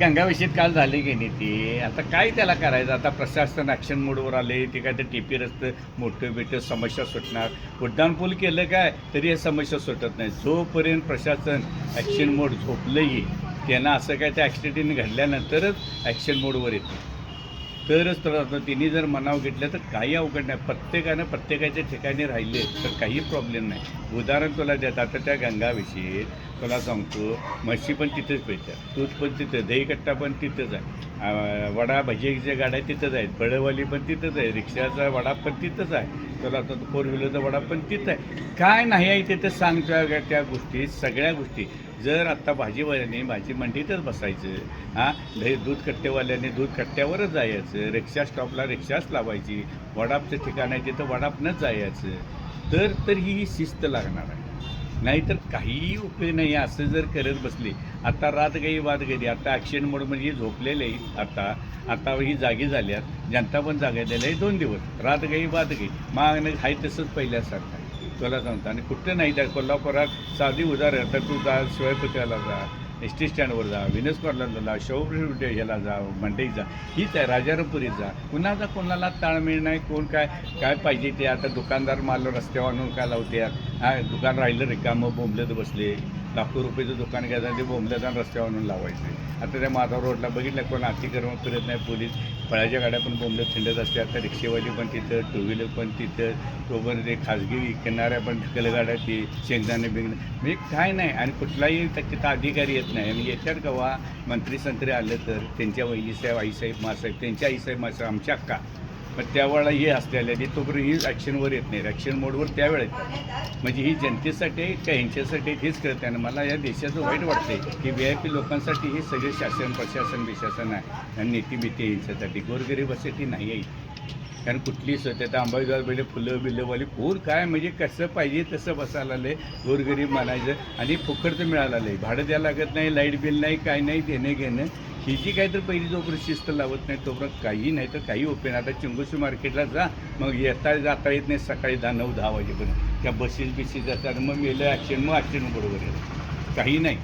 गंगाविषयीत काल झाले की नाही ती? आता काय त्याला करायचं? आता प्रशासन ॲक्शन मोडवर आले ते काय ते टीपी रस्ते मोठं बिठं समस्या सुटणार. उड्डाणपूल केलं काय तरी हे समस्या सुटत नाही. जोपर्यंत प्रशासन ॲक्शन मोड झोपलंही त्यांना असं काय त्या ॲक्सिडेंट घडल्यानंतरच ॲक्शन मोडवर येते. तरच तर तिने जर मनाव घेतलं तर काही अवघड नाही. प्रत्येकानं प्रत्येकाच्या ठिकाणी राहिले तर काही प्रॉब्लेम नाही. उदाहरण तुला देत आता त्या गंगाविषयी तुला सांगतो म्हशी पण तिथेच मिळतात दूध पण तिथं दहीकट्टा पण तिथंच आहे. वडा भजीच्या गाड्या तिथंच आहेत बळवाली पण तिथंच आहे रिक्षाचा वडा पण तिथंच आहे. त्याला आता फोर व्हीलरचा वडा पण तिथं आहे. काय नाही आहे तिथं सांग त्या त्या गोष्टी सगळ्या गोष्टी. जर आत्ता भाजीवाल्याने भाजी मंडीतच बसायचं हां? दही दूध कट्टेवाल्याने दूध कट्ट्यावरच जायचं रिक्षा स्टॉपला रिक्षाच लावायची वडापचं ठिकाण आहे तिथं वडापनंच जायचं तर तर ही शिस्त लागणार आहे. नाहीतर काहीही उपयोग नाही असं जर करत बसली आता रात गई वाद गेली आता ॲक्सिडेंट मोड म्हणजे झोपलेले आहेत आता आता ही जागी झाल्यात जनता पण जागा झाल्या आहे दोन दिवस रात गई वाद गई मागणं आहे तसंच पहिल्यासारखं तुला सांगतो आणि कुठं नाही त्या कोल्हापुरात साधी उदाहरण तर तू जा शिवायपुत्र्याला जा एस टी स्टँडवर जा विनस कॉर्नरला जा शौर्य ह्याला जा मंडईत जा. हीच आहे राजारामपुरीत जा. कुणाचा कोणाला ताळमेळ नाही कोण काय काय पाहिजे ते आता दुकानदार माल रस्त्यावर आणून काय लावते? दुकान राहिलं रिकामं बोंबलेत बसले. लाखो रुपयाचं दुकान घ्यायचं ते बोंबलत आणि रस्त्यावर आणून लावायचे. आता त्या माधव रोडला बघितलं कोण अतिक्रमण करत नाही पोलीस फळाच्या गाड्या पण बोंबले थिंडत असतात आता रिक्षेवाली पण तिथं टू व्हीलर पण तिथं तोपर्यंत ते खाजगी विकणाऱ्या पण ढकलगाड्या ती शेंगदाणे बिंगणे. म्हणजे काय नाही आणि कुठलाही तिथं अधिकारी येत नाही. आणि येतात केव्हा मंत्री संत्री आलं तर त्यांच्या वहिनीसाहेब आईसाहेब मासाहेब त्यांच्या आईसाहेब मासाहेब आमच्या अक्का. पण त्यावेळेला हे असलेल्या आणि तोपर्यंत ही ॲक्शनवर येत नाही. ॲक्शन मोडवर त्यावेळेत म्हणजे ही जनतेसाठी का ह्यांच्यासाठी हेच करत आणि मला या देशाचं वाईट वाटतंय की व्ही आय पी लोकांसाठी हे सगळे शासन प्रशासन बिशासन आहे. आणि नीती यांच्यासाठी. गोरगरिबासाठी नाही आहे. कारण कुठली स्वतः आंबाईदार बेले फुलं बिलंवाली पूर काय म्हणजे कसं पाहिजे तसं बसायला आलं गोरगरीब म्हणायचं. आणि फुकटचं मिळालं आहे भाडं द्यायला लागत नाही लाइट बिल नाही काय नाही देणं घेणं ही जी काय तर पहिली जोपर्यंत शिस्त लावत नाही तोपर्यंत काही नाही तर काही ओपेन आता चिंगोशी मार्केटला जा मग येता जाता येत नाही सकाळी दहा नऊ दहा वाजेपर्यंत. त्या बसेस बिसेस असतात मग मेलं ॲक्सिडेंट मग ॲक्सिडेंट बरोबर आहे काही नाही.